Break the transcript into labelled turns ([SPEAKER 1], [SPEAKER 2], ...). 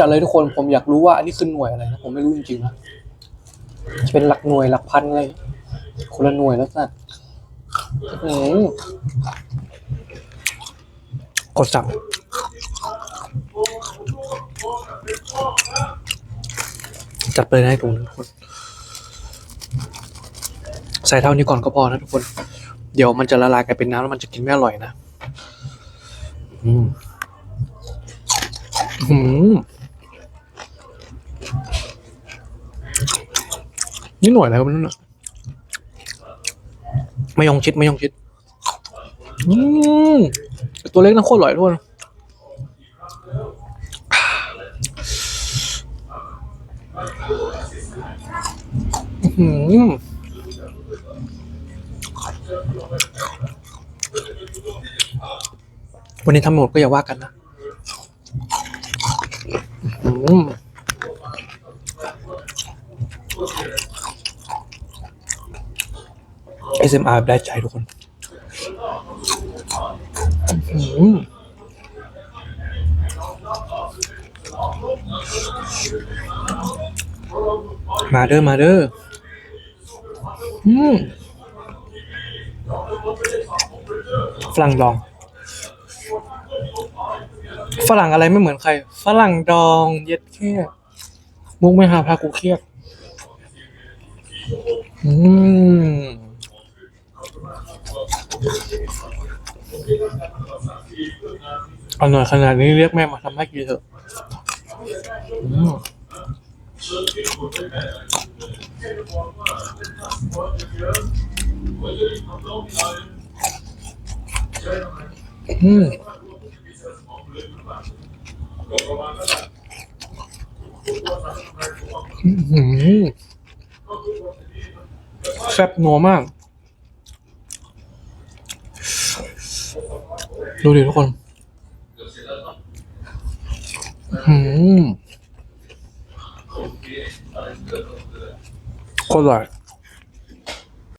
[SPEAKER 1] จัดเลยทุกคนผมอยากรู้ว่าอันนี้คือหน่วยอะไรนะผมไม่รู้จริงๆนะจะเป็นหลักหน่วยหลักพันอะไรคนละหน่วยแล้วสัตว์อื้อหือกดสั่งจัดไปได้ตรงทุกคน ใส่เท่านี้ก่อนก็พอนะทุกคน เดี๋ยวมันจะละลายกลายเป็นน้ำแล้วมันจะกินไม่อร่อยนะ อืมอืม นี่หน่วยอะไรก็ไม่รู้นะไม่ยองชิดไม่ยองชิดอืมตัวเล็กนะโคตรอร่อยทุกคนอื้อหือวันนี้ทำหมดก็อย่าว่ากันนะอืม SMR แบบได้ใจทุกคนมาเด้อมาเด้ออืมฝรั่งดอง ฝรั่งอะไรไม่เหมือนใคร ฝรั่งดองเย็ดแค่มุกไม่หาพากูเครียดอืม อร่อยขนาดนี้เรียกแม่มาทำให้กินเถอะอืมอืมอืมแซ่บนัวมาก ดูดิทุกคนอืมโคตรอร่อย